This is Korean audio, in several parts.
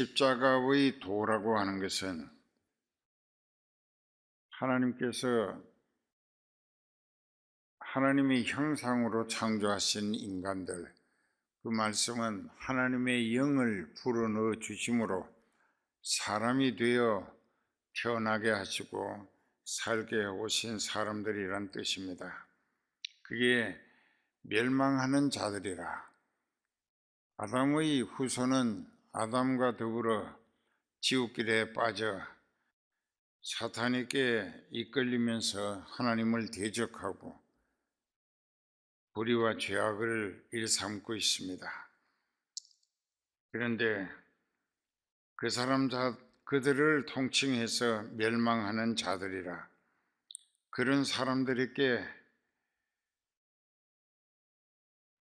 십자가의 도라고 하는 것은 하나님께서 하나님의 형상으로 창조하신 인간들, 그 말씀은 하나님의 영을 불어넣어 주심으로 사람이 되어 태어나게 하시고 살게 오신 사람들이란 뜻입니다. 그게 멸망하는 자들이라. 아담의 후손은 아담과 더불어 지옥길에 빠져 사탄에게 이끌리면서 하나님을 대적하고 불의와 죄악을 일삼고 있습니다. 그런데 그 사람 자 그들을 통칭해서 멸망하는 자들이라 그런 사람들에게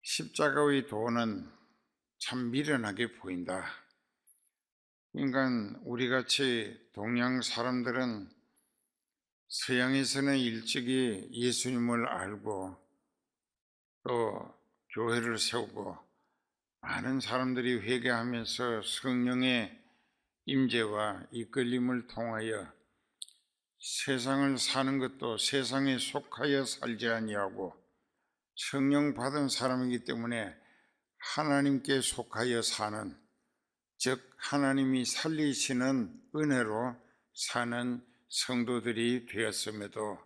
십자가의 도는 참 미련하게 보인다. 인간 우리같이 동양 사람들은 서양에서는 일찍이 예수님을 알고 또 교회를 세우고 많은 사람들이 회개하면서 성령의 임재와 이끌림을 통하여 세상을 사는 것도 세상에 속하여 살지 아니하고 성령 받은 사람이기 때문에 하나님께 속하여 사는 즉 하나님이 살리시는 은혜로 사는 성도들이 되었음에도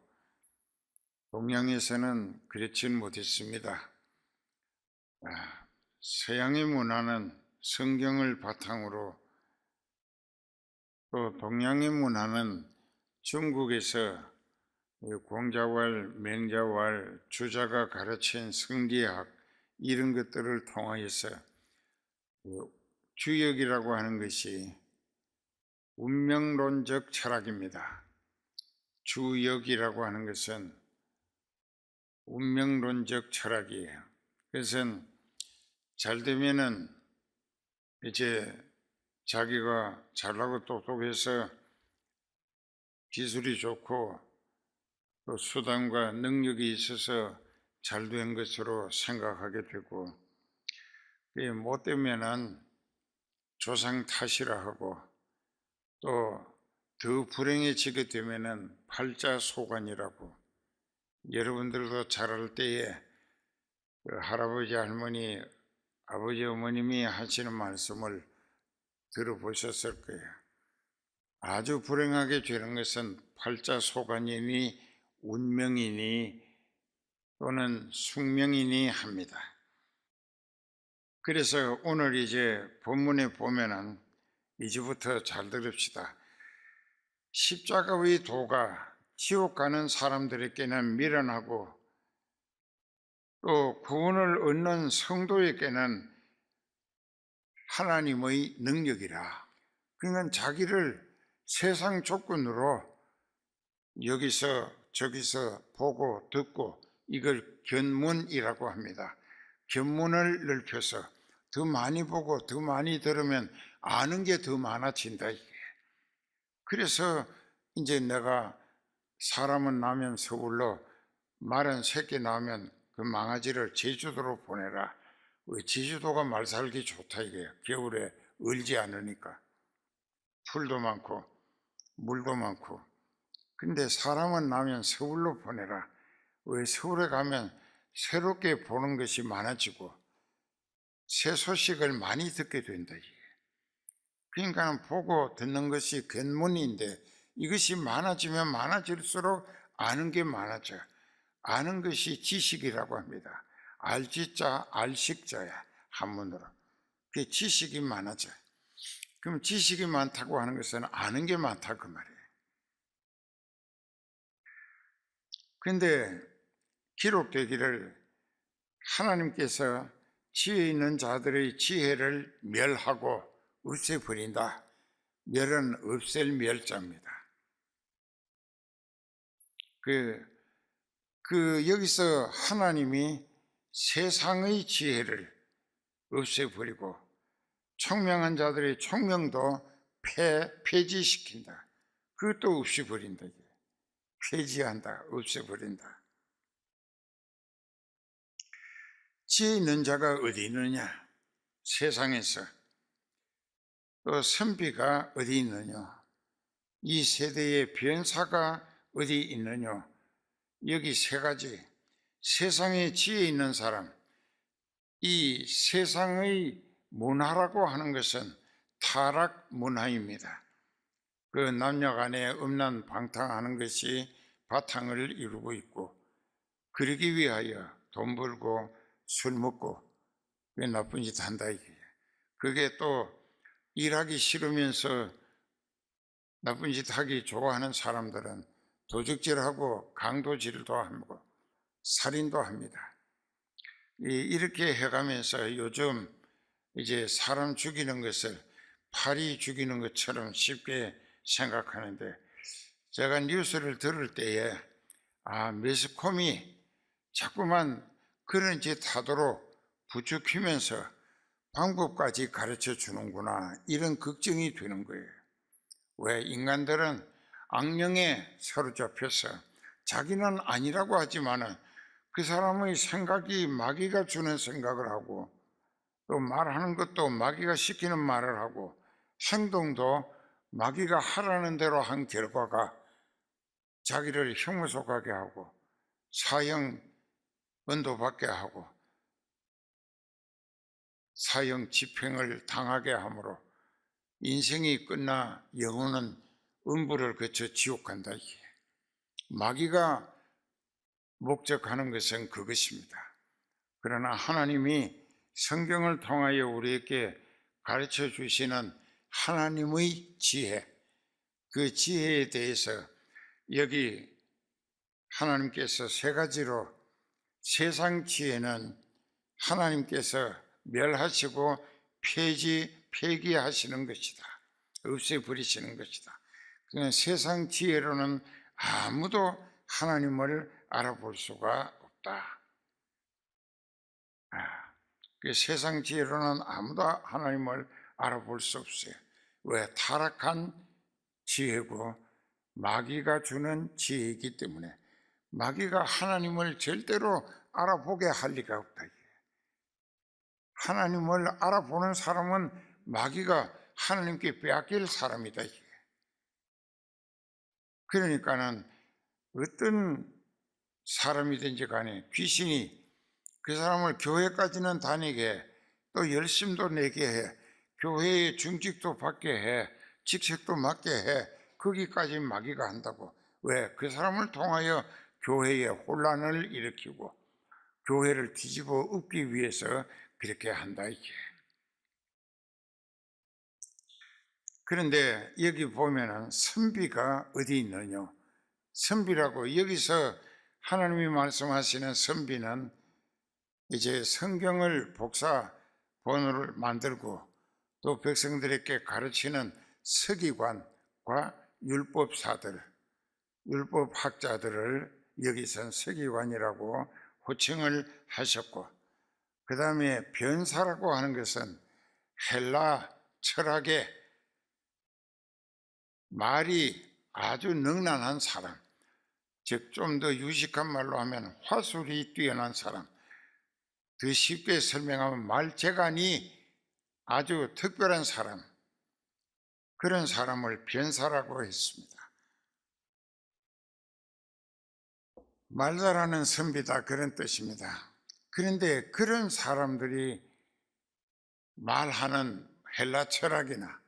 동양에서는 그렇진 못했습니다. 아, 서양의 문화는 성경을 바탕으로 또 동양의 문화는 중국에서 공자왈, 맹자왈, 주자가 가르친 성리학 이런 것들을 통하여서 주역이라고 하는 것이 운명론적 철학입니다. 주역이라고 하는 것은 운명론적 철학이에요. 그것은 잘 되면은 이제 자기가 잘나고 똑똑해서 기술이 좋고 또 수단과 능력이 있어서 잘 된 것으로 생각하게 되고 못 되면은 조상 탓이라 하고 또 더 불행해지게 되면은 팔자소관이라고 여러분들도 자랄 때에 그 할아버지 할머니 아버지 어머님이 하시는 말씀을 들어보셨을 거예요. 아주 불행하게 되는 것은 팔자소관이니 운명이니 또는 숙명이니 합니다. 그래서 오늘 이제 본문에 보면은 이제부터 잘 들읍시다. 십자가 의 도가 지옥 가는 사람들에게는 미련하고 또 구원을 얻는 성도에게는 하나님의 능력이라. 그러니까 자기를 세상 조건으로 여기서 저기서 보고 듣고 이걸 견문이라고 합니다. 견문을 넓혀서 더 많이 보고 더 많이 들으면 아는 게 더 많아진다 이게. 그래서 이제 내가 사람은 나면 서울로 말은 새끼 나면 그 망아지를 제주도로 보내라. 그 제주도가 말 살기 좋다 이게요. 겨울에 얼지 않으니까 풀도 많고 물도 많고. 근데 사람은 나면 서울로 보내라. 왜 서울에 가면 새롭게 보는 것이 많아지고 새 소식을 많이 듣게 된다. 그러니까 보고 듣는 것이 견문인데 이것이 많아지면 많아질수록 아는 게 많아져. 아는 것이 지식이라고 합니다. 알지자, 알식자야 한문으로. 그 지식이 많아져. 그럼 지식이 많다고 하는 것은 아는 게 많다 그 말이에요. 그런데 기록되기를 하나님께서 지혜 있는 자들의 지혜를 멸하고 없애버린다. 멸은 없앨 멸자입니다. 그, 그, 여기서 하나님이 세상의 지혜를 없애버리고 총명한 자들의 총명도 폐, 폐지시킨다. 그것도 없이 버린다. 폐지한다. 없애버린다. 지혜 있는 자가 어디 있느냐? 세상에서 또 선비가 어디 있느냐? 이 세대의 변사가 어디 있느냐? 여기 세 가지. 세상에 지혜 있는 사람. 이 세상의 문화라고 하는 것은 타락 문화입니다. 그 남녀 간에 음란 방탕하는 것이 바탕을 이루고 있고, 그러기 위하여 돈 벌고 술 먹고 왜 나쁜 짓 한다 이게. 그게 또 일하기 싫으면서 나쁜 짓 하기 좋아하는 사람들은 도적질하고 강도질도 하고 살인도 합니다. 이- 이렇게 해가면서 요즘 이제 사람 죽이는 것을 파리 죽이는 것처럼 쉽게 생각하는데 제가 뉴스를 들을 때에 아 매스컴이 자꾸만 그런 짓 하도록 부추기면서 방법까지 가르쳐 주는구나 이런 걱정이 되는 거예요. 왜 인간들은 악령에 사로잡혀서 자기는 아니라고 하지만은 그 사람의 생각이 마귀가 주는 생각을 하고 또 말하는 것도 마귀가 시키는 말을 하고 행동도 마귀가 하라는 대로 한 결과가 자기를 형무속하게 하고 사형 언도받게 하고 사형 집행을 당하게 하므로 인생이 끝나 영혼은 음부를 거쳐 지옥 간다 이게. 마귀가 목적하는 것은 그것입니다. 그러나 하나님이 성경을 통하여 우리에게 가르쳐 주시는 하나님의 지혜, 그 지혜에 대해서 여기 하나님께서 세 가지로 세상 지혜는 하나님께서 멸하시고 폐지, 폐기하시는 것이다. 없애버리시는 것이다. 그냥 세상 지혜로는 아무도 하나님을 알아볼 수가 없다. 아, 그 세상 지혜로는 아무도 하나님을 알아볼 수 없어요. 왜 타락한 지혜고 마귀가 주는 지혜이기 때문에 마귀가 하나님을 절대로 알아보게 할 리가 없다. 하나님을 알아보는 사람은 마귀가 하나님께 빼앗길 사람이다. 그러니까는 어떤 사람이든지 간에 귀신이 그 사람을 교회까지는 다니게 해, 또 열심도 내게 해, 교회의 중직도 받게 해, 직책도 맡게 해, 거기까지 마귀가 한다고. 왜? 그 사람을 통하여 교회에 혼란을 일으키고 교회를 뒤집어 엎기 위해서 그렇게 한다 이게. 그런데 여기 보면은 선비가 어디 있느냐? 선비라고 여기서 하나님이 말씀하시는 선비는 이제 성경을 복사 번호를 만들고 또 백성들에게 가르치는 서기관과 율법사들, 율법학자들을 여기선 서기관이라고 호칭을 하셨고 그 다음에 변사라고 하는 것은 헬라 철학의 말이 아주 능란한 사람, 즉 좀 더 유식한 말로 하면 화술이 뛰어난 사람, 더 쉽게 설명하면 말재간이 아주 특별한 사람, 그런 사람을 변사라고 했습니다. 말 잘하는 선비다 그런 뜻입니다. 그런데 그런 사람들이 말하는 헬라 철학이나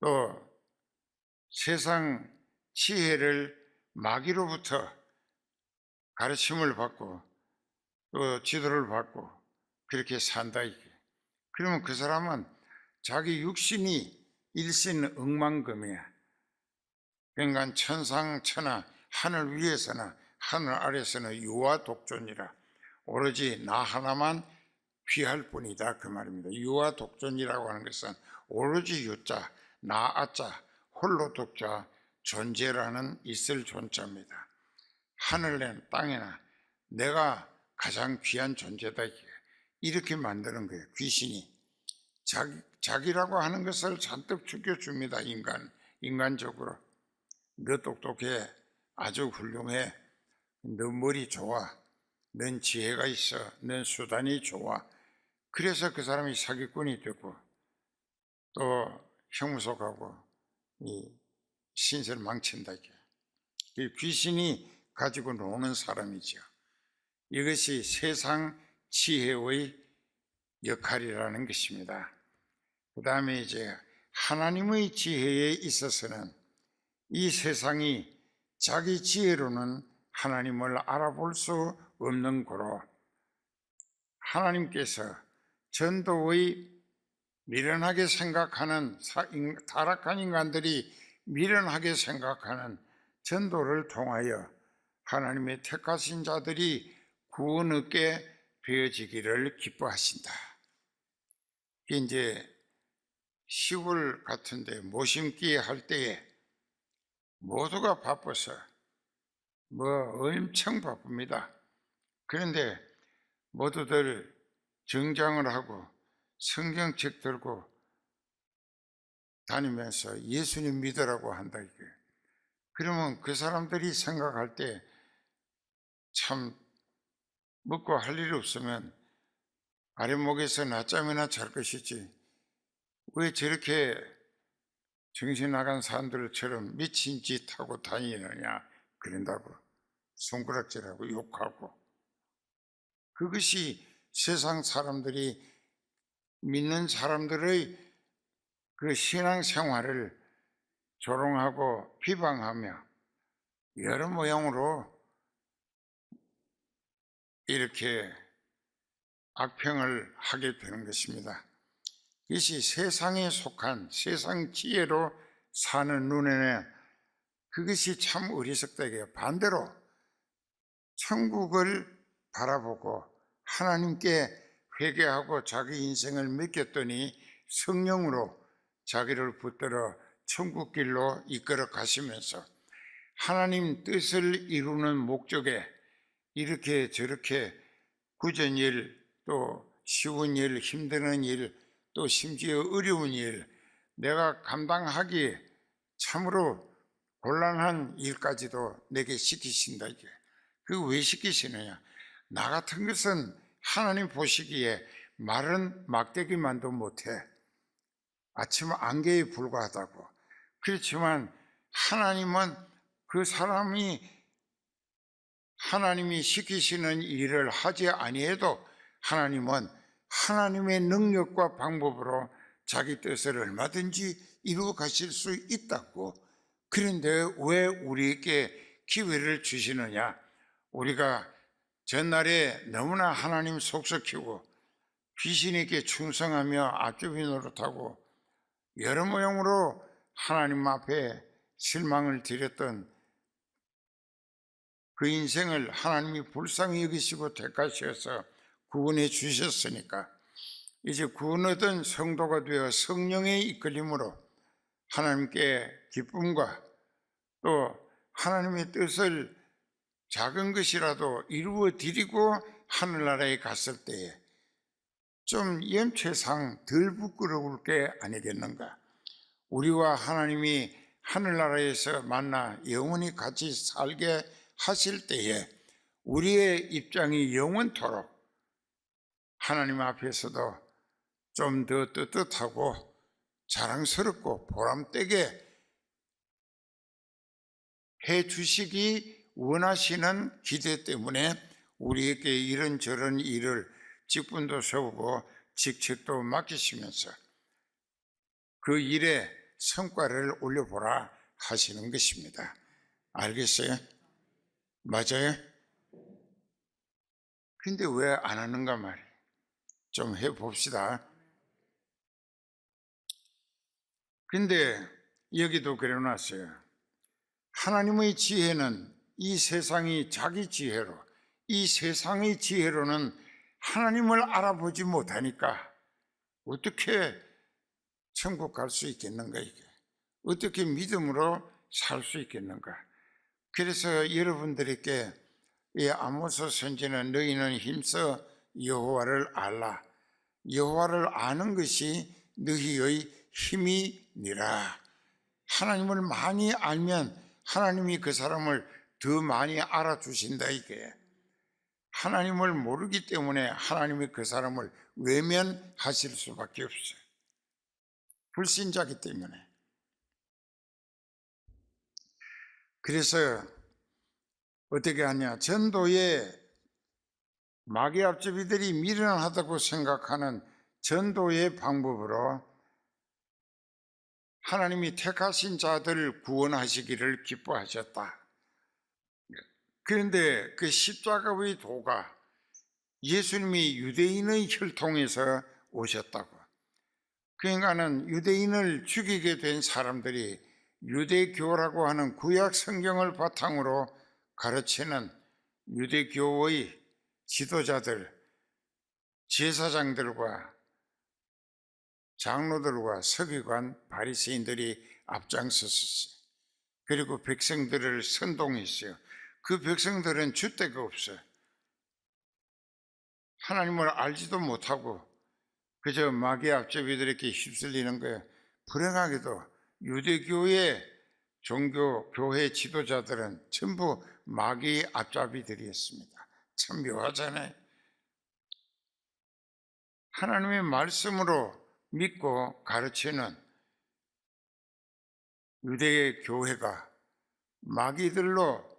또 세상 지혜를 마귀로부터 가르침을 받고 또 지도를 받고 그렇게 산다 이게. 그러면 그 사람은 자기 육신이 일신응만금이야. 그러니까 천상천하 하늘 위에서나 하늘 아래서는 유아 독존이라 오로지 나 하나만 귀할 뿐이다 그 말입니다. 유아 독존이라고 하는 것은 오로지 유자, 나 아자, 홀로 독자, 존재라는 있을 존자입니다. 하늘에 땅에나 내가 가장 귀한 존재다. 이렇게 만드는 거예요. 귀신이 자기, 자기라고 하는 것을 잔뜩 죽여줍니다. 인간 인간적으로 너 똑똑해, 아주 훌륭해, 너 머리 좋아, 넌 지혜가 있어, 넌 수단이 좋아. 그래서 그 사람이 사기꾼이 되고 또 형무소가고 이 신세를 망친다. 이 귀신이 가지고 노는 사람이죠. 이것이 세상 지혜의 역할이라는 것입니다. 그 다음에 이제 하나님의 지혜에 있어서는 이 세상이 자기 지혜로는 하나님을 알아볼 수 없는 고로 하나님께서 전도의 미련하게 생각하는 타락한 인간들이 미련하게 생각하는 전도를 통하여 하나님의 택하신 자들이 구원 얻게 되어지기를 기뻐하신다. 이제 시골 같은데 모심기 할 때에 모두가 바빠서 뭐 엄청 바쁩니다. 그런데 모두들 정장을 하고 성경책 들고 다니면서 예수님 믿으라고 한다 이게. 그러면 그 사람들이 생각할 때 참 먹고 할 일이 없으면 아랫목에서 낮잠이나 잘 것이지 왜 저렇게 정신 나간 사람들처럼 미친 짓 하고 다니느냐 그런다고 손가락질하고 욕하고 그것이 세상 사람들이 믿는 사람들의 그 신앙 생활을 조롱하고 비방하며 여러 모양으로 이렇게 악평을 하게 되는 것입니다. 이것이 세상에 속한 세상 지혜로 사는 눈에는 그것이 참 어리석다게 반대로 천국을 바라보고 하나님께 회개하고 자기 인생을 맡겼더니 성령으로 자기를 붙들어 천국 길로 이끌어 가시면서 하나님 뜻을 이루는 목적에 이렇게 저렇게 굳은 일, 또 쉬운 일, 힘드는 일, 또 심지어 어려운 일, 내가 감당하기 참으로 곤란한 일까지도 내게 시키신다 이게. 그왜 시키시느냐? 나 같은 것은 하나님 보시기에 마른 막대기만도 못해. 아침 안개에 불과하다고. 그렇지만 하나님은 그 사람이 하나님이 시키시는 일을 하지 아니해도 하나님은 하나님의 능력과 방법으로 자기 뜻을 얼마든지 이루어 가실 수 있다고. 그런데 왜 우리에게 기회를 주시느냐? 우리가 전날에 너무나 하나님 속삭이고 귀신에게 충성하며 앞주비 노릇하고 여러 모양으로 하나님 앞에 실망을 드렸던 그 인생을 하나님이 불쌍히 여기시고 택하셔서 구원해 주셨으니까 이제 구원 얻은 성도가 되어 성령의 이끌림으로 하나님께 기쁨과 또 하나님의 뜻을 작은 것이라도 이루어 드리고 하늘나라에 갔을 때에 좀 염체상 덜 부끄러울 게 아니겠는가? 우리와 하나님이 하늘나라에서 만나 영원히 같이 살게 하실 때에 우리의 입장이 영원토록 하나님 앞에서도 좀더 떳떳하고 자랑스럽고 보람되게 해 주시기 원하시는 기대 때문에 우리에게 이런저런 일을 직분도 세우고 직책도 맡기시면서 그 일에 성과를 올려보라 하시는 것입니다. 알겠어요? 맞아요? 근데 왜 안 하는가 말이에요. 좀 해봅시다. 근데 여기도 그려놨어요. 하나님의 지혜는 이 세상이 자기 지혜로, 이 세상의 지혜로는 하나님을 알아보지 못하니까 어떻게 천국 갈 수 있겠는가, 이게. 어떻게 믿음으로 살 수 있겠는가. 그래서 여러분들에게 이 아모스 선지는 너희는 힘써 여호와를 알라. 여호와를 아는 것이 너희의 힘이니라. 하나님을 많이 알면 하나님이 그 사람을 더 많이 알아주신다 이게. 하나님을 모르기 때문에 하나님이 그 사람을 외면하실 수밖에 없어요. 불신자기 때문에. 그래서 어떻게 하냐? 전도에 마귀 앞제비들이 미련하다고 생각하는 전도의 방법으로 하나님이 택하신 자들을 구원하시기를 기뻐하셨다. 그런데 그 십자가의 도가 예수님이 유대인의 혈통에서 오셨다고. 그러니까는 유대인을 죽이게 된 사람들이 유대교라고 하는 구약 성경을 바탕으로 가르치는 유대교의 지도자들, 제사장들과 장로들과 서기관, 바리새인들이 앞장섰었어요. 그리고 백성들을 선동했어요. 그 백성들은 줏대가 없어요. 하나님을 알지도 못하고 그저 마귀 앞제비들에게 휩쓸리는 거예요. 불행하게도 유대교의 종교 교회 지도자들은 전부 마귀 앞잡이들이었습니다. 참 묘하잖아요. 하나님의 말씀으로 믿고 가르치는 유대 교회가 마귀들로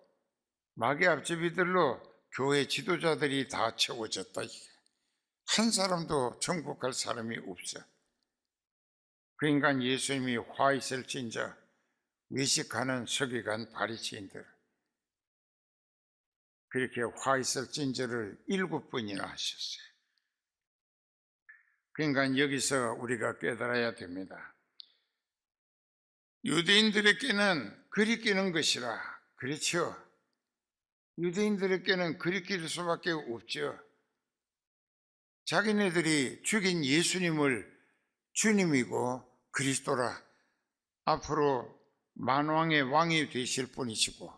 마귀 앞집이들로 교회 지도자들이 다 채워졌다. 한 사람도 천국 갈 사람이 없어. 그러니까 예수님이 화 있을진저 외식하는 서기관 바리새인들 그렇게 화 있을진저를 일곱 번이나 하셨어요. 그러니까 여기서 우리가 깨달아야 됩니다. 유대인들에게는 그리 끼는 것이라 그렇죠. 유대인들에게는 그리 끼를 수밖에 없죠. 자기네들이 죽인 예수님을 주님이고 그리스도라. 앞으로 만왕의 왕이 되실 분이시고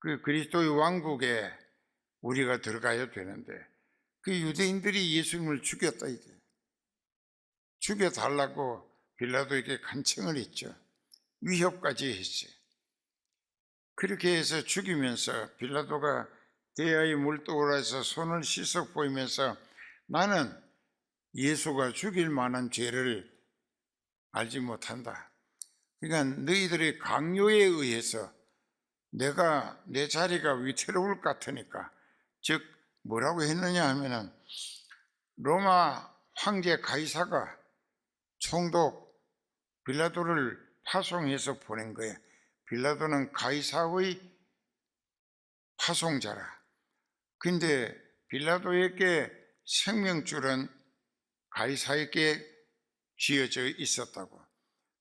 그 그리스도의 왕국에 우리가 들어가야 되는데 그 유대인들이 예수님을 죽였다 이게. 죽여달라고 빌라도에게 간청을 했죠. 위협까지 했어요 그렇게 해서 죽이면서 빌라도가 대야의 물도울에서 손을 씻어 보이면서 나는 예수가 죽일 만한 죄를 알지 못한다. 그러니까 너희들의 강요에 의해서 내가 내 자리가 위태로울 것 같으니까 즉 뭐라고 했느냐 하면은 로마 황제 가이사가 총독 빌라도를 파송해서 보낸 거예요. 빌라도는 가이사의 파송자라. 근데 빌라도에게 생명줄은 가이사에게 쥐어져 있었다고.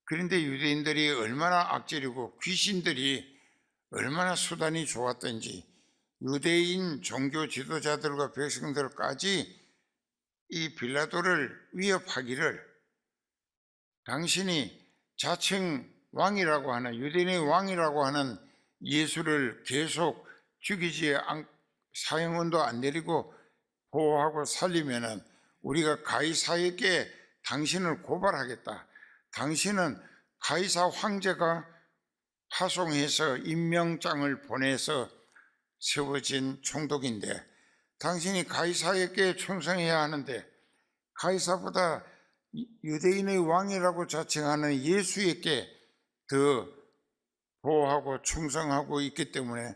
그런데 유대인들이 얼마나 악질이고 귀신들이 얼마나 수단이 좋았던지 유대인 종교 지도자들과 백성들까지 이 빌라도를 위협하기를 당신이 자칭 왕이라고 하는 유대인의 왕이라고 하는 예수를 계속 죽이지 않, 사형원도 안 내리고 보호하고 살리면은 우리가 가이사에게 당신을 고발하겠다. 당신은 가이사 황제가 파송해서 임명장을 보내서 세워진 총독인데 당신이 가이사에게 충성해야 하는데 가이사보다 유대인의 왕이라고 자칭하는 예수에게 더 보호하고 충성하고 있기 때문에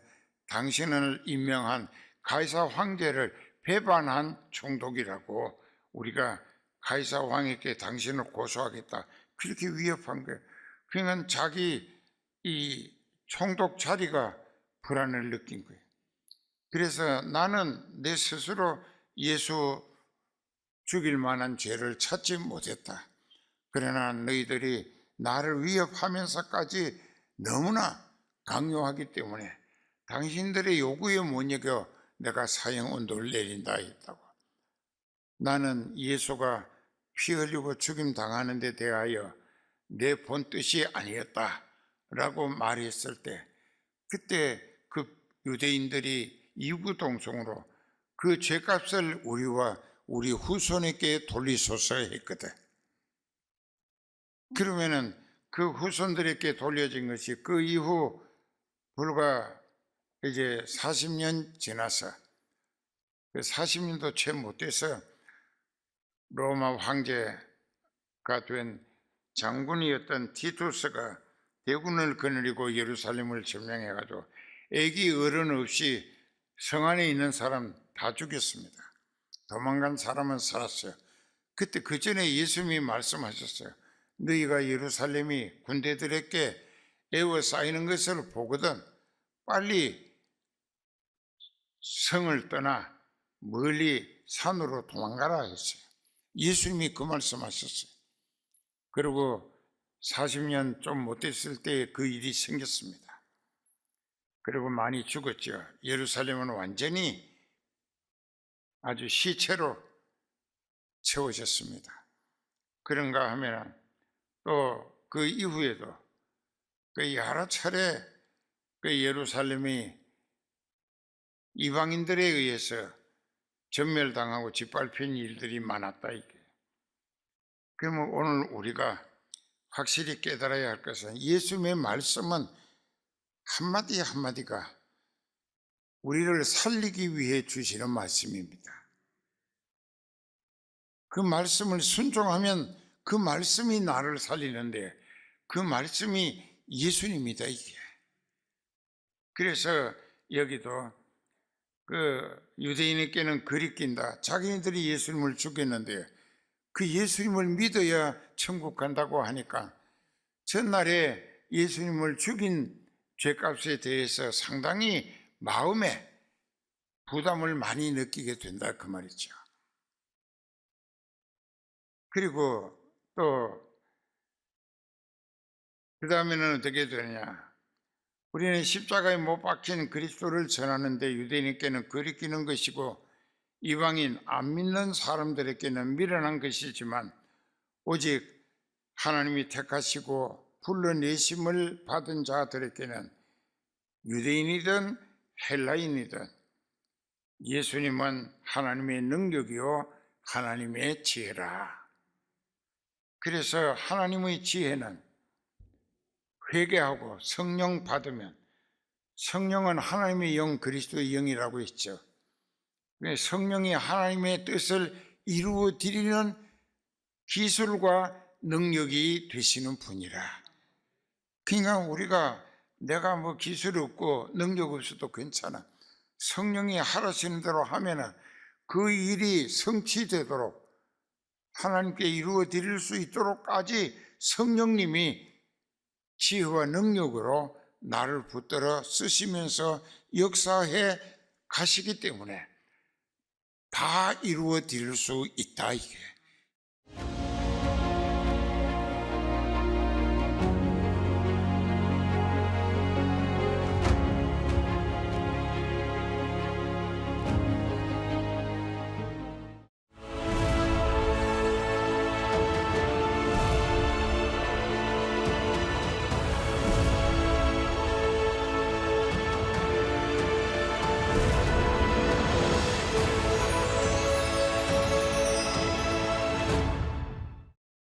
당신을 임명한 가이사 황제를 배반한 총독이라고 우리가 가이사 왕에게 당신을 고소하겠다. 그렇게 위협한 거예요. 그러니까 자기 이 총독 자리가 불안을 느낀 거예요. 그래서 나는 내 스스로 예수 죽일 만한 죄를 찾지 못했다. 그러나 너희들이 나를 위협하면서까지 너무나 강요하기 때문에 당신들의 요구에 못 이겨 내가 사형 온도를 내린다 했다고. 나는 예수가 피 흘리고 죽임 당하는 데 대하여 내 본 뜻이 아니었다 라고 말했을 때 그때 그 유대인들이 이구동성으로 그 죄값을 우리와 우리 후손에게 돌리소서 했거든. 그러면은 그 후손들에게 돌려진 것이 그 이후 불과 이제 40년 지나서 40년도 채 못 돼서 로마 황제 된 장군이었던 티투스가 대군을 거느리고 예루살렘을 점령해가지고 애기 어른 없이 성 안에 있는 사람 다 죽였습니다. 도망간 사람은 살았어요. 그때 그 전에 예수님이 말씀하셨어요. 너희가 예루살렘이 군대들에게 에워싸이는 것을 보거든 빨리 성을 떠나 멀리 산으로 도망가라 했어요. 예수님이 그 말씀하셨어요. 그리고 40년 좀 못됐을 때 그 일이 생겼습니다. 그리고 많이 죽었죠. 예루살렘은 완전히 아주 시체로 채워졌습니다. 그런가 하면 또 그 이후에도 그 여러 차례 그 예루살렘이 이방인들에 의해서 전멸당하고 짓밟힌 일들이 많았다 이게. 그러면 오늘 우리가 확실히 깨달아야 할 것은 예수님의 말씀은 한마디 한마디가 우리를 살리기 위해 주시는 말씀입니다. 그 말씀을 순종하면 그 말씀이 나를 살리는데 그 말씀이 예수님이다 이게. 그래서 여기도 그 유대인에게는 그리 낀다. 자기네들이 예수님을 죽였는데 그 예수님을 믿어야 천국 간다고 하니까 전날에 예수님을 죽인 죄값에 대해서 상당히 마음에 부담을 많이 느끼게 된다 그 말이죠. 그리고 또 그 다음에는 어떻게 되느냐? 우리는 십자가에 못 박힌 그리스도를 전하는데 유대인에게는 거리끼는 것이고 이방인 안 믿는 사람들에게는 미련한 것이지만 오직 하나님이 택하시고 불러내심을 받은 자들에게는 유대인이든 헬라인이든 예수님은 하나님의 능력이요 하나님의 지혜라. 그래서 하나님의 지혜는 회개하고 성령 받으면 성령은 하나님의 영 그리스도의 영이라고 했죠. 성령이 하나님의 뜻을 이루어 드리는 기술과 능력이 되시는 분이라. 그러니까 우리가 내가 뭐 기술 없고 능력 없어도 괜찮아. 성령이 하라시는 대로 하면은 그 일이 성취되도록 하나님께 이루어 드릴 수 있도록까지 성령님이 지혜와 능력으로 나를 붙들어 쓰시면서 역사해 가시기 때문에 다 이루어 드릴 수 있다 이게.